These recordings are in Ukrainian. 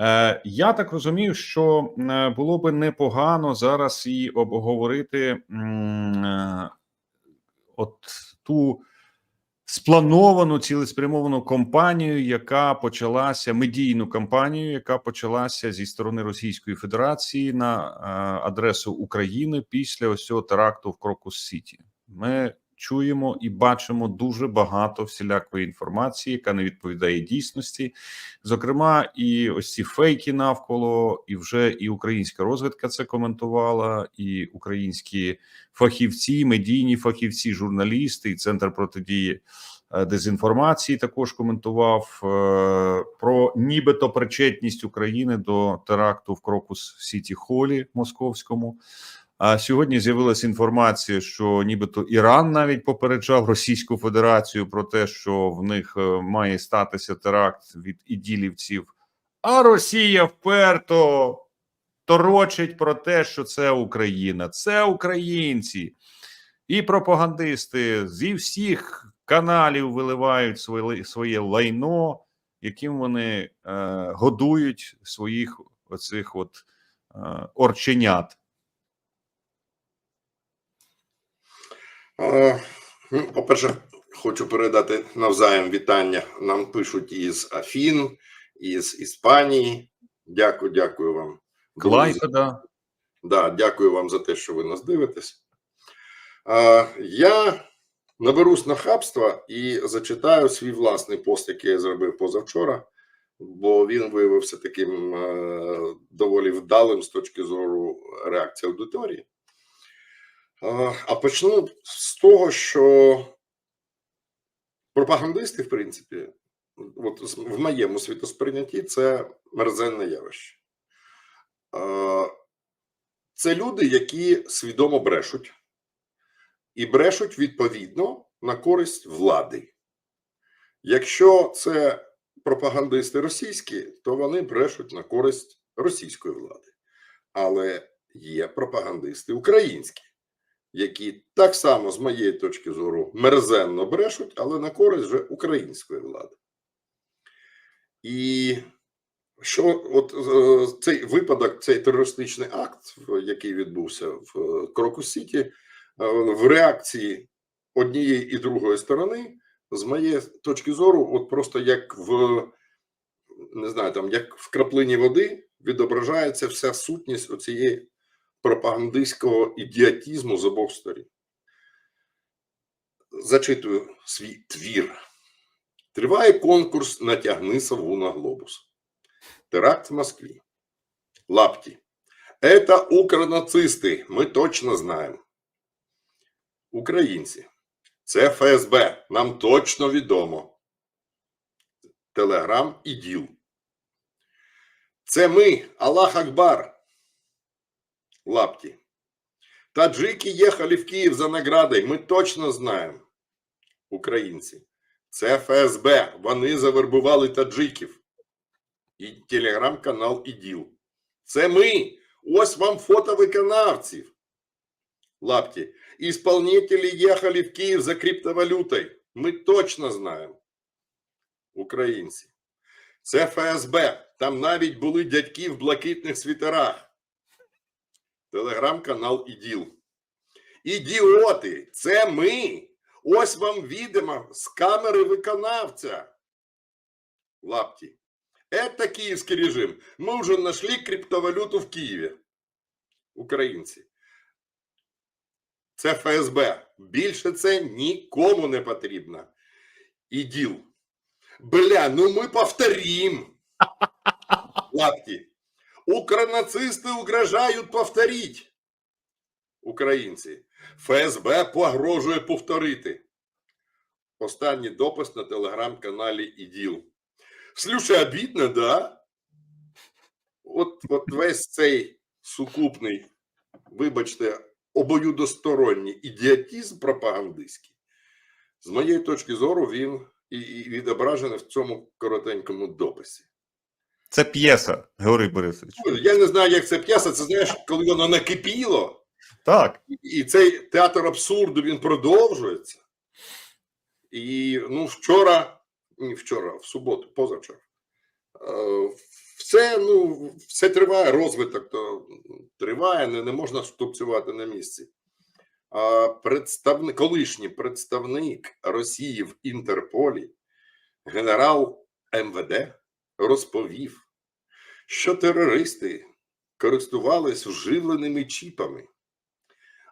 Е, Я так розумію, що е, було би непогано зараз і обговорити е, от ту сплановану цілеспрямовану кампанію, яка почалася медійну кампанію, яка почалася зі сторони Російської Федерації на адресу України після ось цього теракту в Крокус Сіті. Ми чуємо і бачимо дуже багато всілякої інформації, яка не відповідає дійсності. Зокрема, і ось ці фейки навколо, і вже і українська розвідка це коментувала, і українські фахівці, медійні фахівці, журналісти, і центр протидії е, дезінформації також коментував е, про нібито причетність України до теракту в Крокус Сіті Холі московському. А сьогодні з'явилася інформація, що нібито Іран навіть попереджав Російську Федерацію про те, що в них е, має статися теракт від іділівців. А Росія вперто торочить про те, що це Україна, це українці, і пропагандисти зі всіх каналів виливають своє, своє лайно, яким вони е, годують своїх оцих от е, орченят. Е, ну, По-перше, хочу передати навзаєм вітання. Нам пишуть із Афін, із Іспанії. Дякую, дякую вам. Клайпеда. Да, дякую вам за те, що ви нас дивитесь. Я наберусь нахабства і зачитаю свій власний пост, який я зробив позавчора, бо він виявився таким е, доволі вдалим з точки зору реакції аудиторії. А почну з того, що пропагандисти, в принципі, от в моєму світосприйнятті це мерзенне явище. Це люди, які свідомо брешуть, і брешуть відповідно на користь влади. Якщо це пропагандисти російські, то вони брешуть на користь російської влади. Але є пропагандисти українські, які так само, з моєї точки зору, мерзенно брешуть, але на користь вже української влади. І що от е, цей випадок, цей терористичний акт, який відбувся в е, Крокус Сіті, е, в реакції однієї і другої сторони, з моєї точки зору, от просто як в не знаю, там як в краплині води відображається вся сутність оцієї пропагандистського ідіотізму з обох сторін. Зачитую свій твір. Триває конкурс «Натягни сову на глобус». Теракт в Москве. Лапти. Это укронацисти, ми точно знаємо. Українці. Це ФСБ, нам точно відомо. Телеграм і ДІЛ. Це ми, Аллах Акбар. Лапті. Таджики їхали в Київ за наградою, ми точно знаємо. Українці. Це ФСБ, вони завербували таджиків. І телеграм-канал ІДІЛ. Це ми. Ось вам фото виконавців. Лапті. Исполнители їхали в Київ за криптовалютою. Ми точно знаємо. Українці. Це ФСБ. Там навіть були дядьки в блакитних світерах. Телеграм-канал ІДІЛ. Ідіоти, це ми. Ось вам відомо з камери виконавця. Лапті. Это київський режим. Ми вже знайшли криптовалюту в Києві. Українці. Це ФСБ. Більше це нікому не потрібно. ІДІЛ. Бля, ну мы повторим. Лапки. Укронацисти угрожають повторить. Українці. ФСБ погрожує повторити. Останній допис на телеграм-каналі ІДІЛ. Слюша, обідно, да? От, от весь цей сукупний, вибачте, обоюдосторонній ідіотізм пропагандистський, з моєї точки зору, він і відображений в цьому коротенькому дописі. Це п'єса, Георгій Борисович. Ну, Я не знаю, як це п'єса. Це знаєш, коли воно накипіло, Так. і цей театр абсурду він продовжується. І ну, вчора, ні, вчора, в суботу, позавчора, е, все, ну, все триває, розвиток то триває, не, не можна штовцювати на місці. А представник, колишній представник Росії в Інтерполі, генерал МВД, розповів, що терористи користувались вживленими чіпами,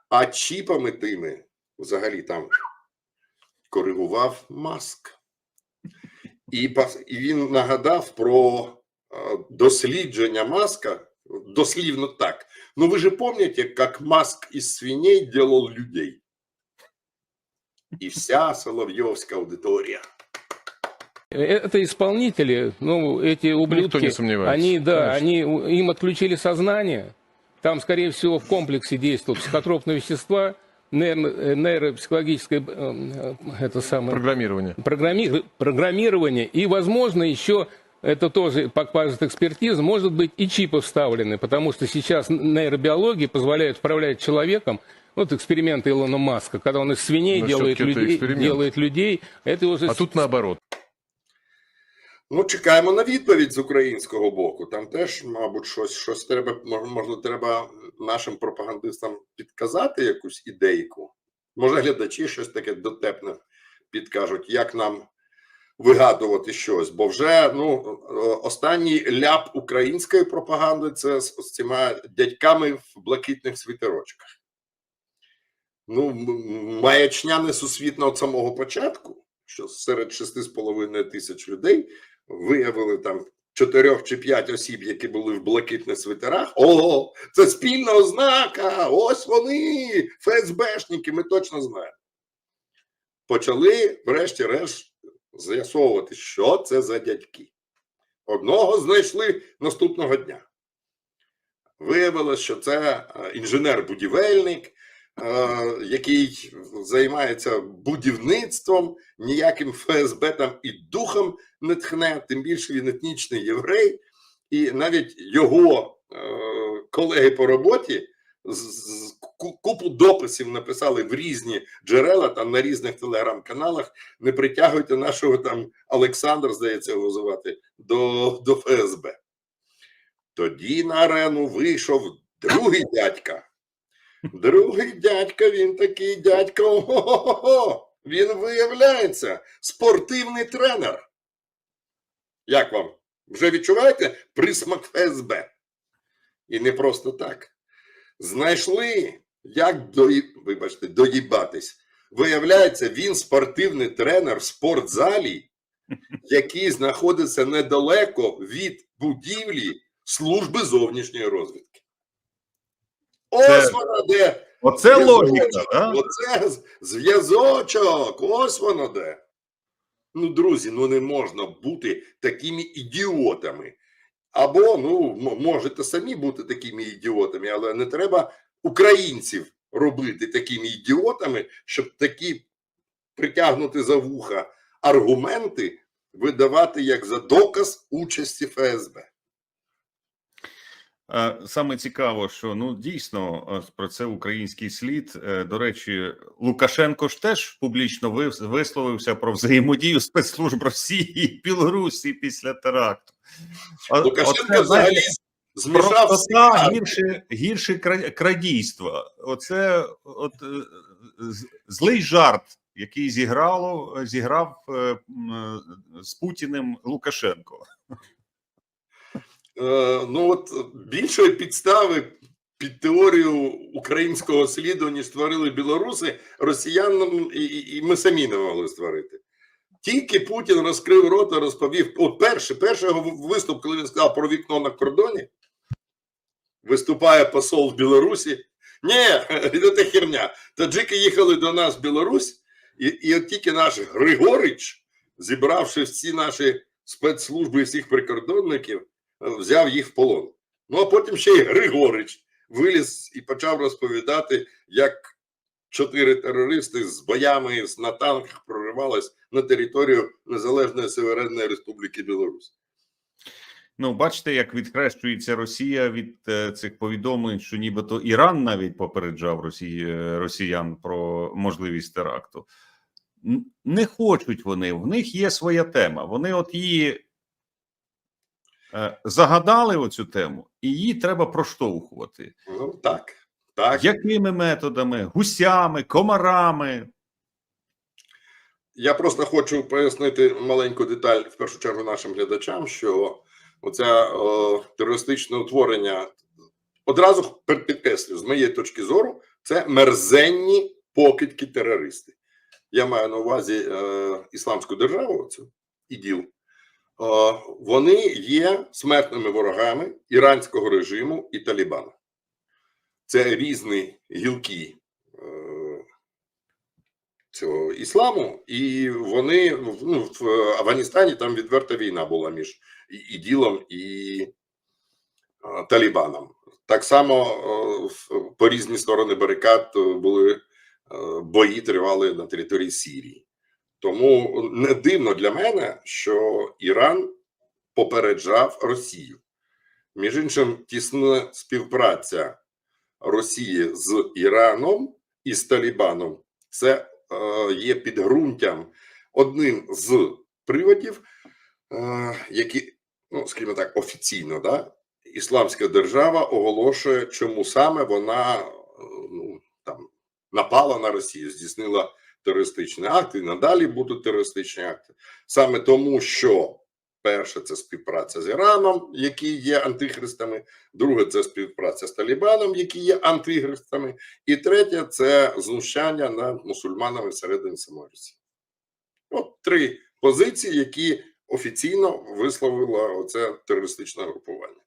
а чіпами тими взагалі там коригував маск. І, він нагадав про е, дослідження маска, дослівно так. Ну ви же помните, як маск із свиней делал людей? І вся Соловйовська аудиторія. Это исполнители, ну, эти ублюдки, не сомневается, они, да, конечно. они, им отключили сознание, там, скорее всего, в комплексе действуют психотропные вещества, нейро- э, нейропсихологическое, э, э, это самое, Программирование. программи- программирование, и, возможно, еще это тоже покажет экспертиза, может быть, и чипы вставлены, потому что сейчас нейробиология позволяет управлять человеком, вот эксперименты Илона Маска, когда он из свиней Но делает людей, делает людей, это уже А тут наоборот. Ну, чекаємо на відповідь з українського боку. Там теж, мабуть, щось, щось треба, мож- можливо, треба нашим пропагандистам підказати якусь ідейку. Може, глядачі щось таке дотепне підкажуть, як нам вигадувати щось. Бо вже ну, останній ляп української пропаганди це з, з цими дядьками в блакитних світерочках. Ну, маячня несусвітна від самого початку, що серед 6,5 тисяч людей виявили там чотирьох чи п'ять осіб, які були в блакитних свитерах. О, це спільна ознака! Ось вони, ФСБшники, ми точно знаємо. Почали, врешті-решт, з'ясовувати, що це за дядьки. Одного знайшли наступного дня. Виявилось, що це е, інженер-будівельник, який займається будівництвом, ніяким ФСБ там і духом не тхне, тим більше він етнічний єврей, і навіть його е, колеги по роботі купу дописів написали в різні джерела, там на різних телеграм-каналах. Не притягуйте нашого там Олександр, здається, його звати, до, до ФСБ. Тоді на арену вийшов другий дядька. Другий дядька, він такий дядька. Ого-го-го! Він виявляється спортивний тренер. Як вам? Вже відчуваєте присмак ФСБ? І не просто так. Знайшли, як дої... вибачте, доїбатись. Виявляється, він спортивний тренер в спортзалі, який знаходиться недалеко від будівлі служби зовнішньої розвідки. Ось вона де. Оце логіка, да? Оце зв'язочок. Ось воно де. Ну, друзі, ну не можна бути такими ідіотами. Або, ну, можете самі бути такими ідіотами, але не треба українців робити такими ідіотами, щоб такі притягнути за вуха аргументи видавати як за доказ участі ФСБ. Е, Саме цікаво, що ну дійсно е, про це український слід. Е, До речі, Лукашенко ж теж публічно висловився про взаємодію спецслужб Росії і Білорусі після теракту. Лукашенко взагалі знаєте, змішав всі простота карти. гірше, гірше кра- крадійства. Оце от злий жарт, який зіграло зіграв з Путіним Лукашенко. Е, ну от більшої підстави під теорію українського сліду, ніж створили білоруси, росіянам і, і, ми самі не могли створити. Тільки Путін розкрив рота, розповів. От перший, перший виступ, коли він сказав про вікно на кордоні, виступає посол в Білорусі. Ні, це херня. Таджики їхали до нас в Білорусь, і, і от тільки наш Григорич, зібравши всі наші спецслужби і всіх прикордонників, взяв їх в полон. Ну а потім ще й Григорич виліз і почав розповідати, як чотири терористи з боями на танках проривались на територію Незалежної Суверенної Республіки Білорусь. Ну, бачите, як відхрещується Росія від е, цих повідомлень, що нібито Іран навіть попереджав Росії, е, росіян про можливість теракту. Не хочуть вони, в них є своя тема. Вони от її загадали оцю тему, і її треба проштовхувати. Ну так, так. Якими методами? Гусями, комарами. Я просто хочу пояснити маленьку деталь в першу чергу нашим глядачам, що оце о, терористичне утворення одразу підкреслю, з моєї точки зору, це мерзенні покидьки терористи. Я маю на увазі е, ісламську державу, цю іділ. Вони є смертними ворогами іранського режиму і Талібану. Це різні гілки е, цього ісламу, і вони ну, в Афганістані там відверта війна була між іділом і Талібаном. Так само е, по різні сторони барикад е, були бої тривали на території Сирії. Тому не дивно для мене, що Іран попереджав Росію. Між іншим, тісна співпраця Росії з Іраном і з Талібаном це е, є підґрунтям одним з приводів, е, які, ну скажімо так, офіційно, да, Ісламська держава оголошує, чому саме вона е, ну, там напала на Росію, здійснила терористичні акти, і надалі будуть терористичні акти. Саме тому, що перше це співпраця з Іраном, які є антихристами, друге це співпраця з Талібаном, які є антихристами, і третє це знущання над мусульманами всередині самої. От три позиції, які офіційно висловила оце терористичне групування.